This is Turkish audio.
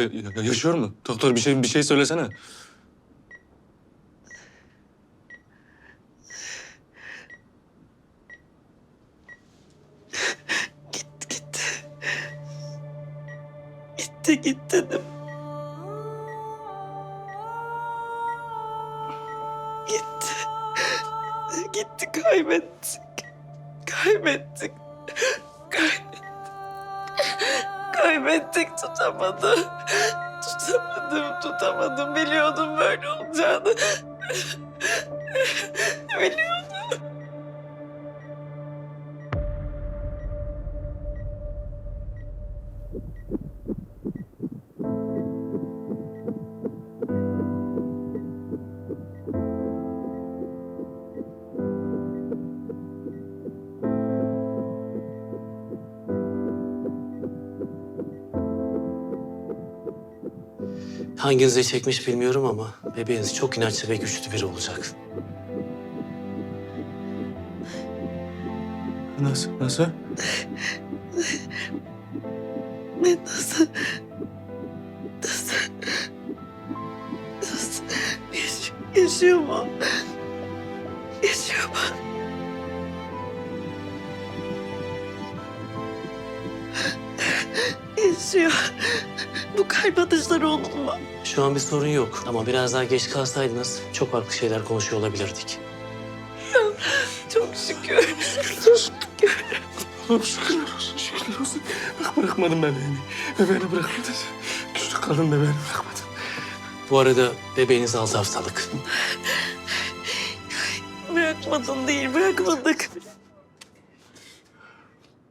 Ya- ya- yaşıyor mu? Doktor bir şey bir şey söylesene. Gitti gitti. Gitti gitti dedim. Gitti. Gitti kaybettik. Kaybettik. Kaybettik. Kaybettik tutamadım. Tutamadım tutamadım. Biliyordum böyle olacağını. Biliyordum. Hanginize çekmiş bilmiyorum ama bebeğiniz çok inatçı ve güçlü biri olacak. Nasıl? Nasıl? Ne nasıl? Nasıl? Nasıl? Yaş- yaşıyor mu? Yaşıyor mu? Yaşıyor. Bu kalp atışları onun mu? Şu an bir sorun yok ama biraz daha geç kalsaydınız çok farklı şeyler konuşuyor olabilirdik. Çok şükür. Çok şükür. Allah'ım şükürler olsun, şükürler olsun. Bak bırakmadın bebeğini. Bebeğini bırakmadın. Küçük kadın bebeğini bırakmadın. Bu arada bebeğiniz altı haftalık. Bırakmadın değil, bırakmadık.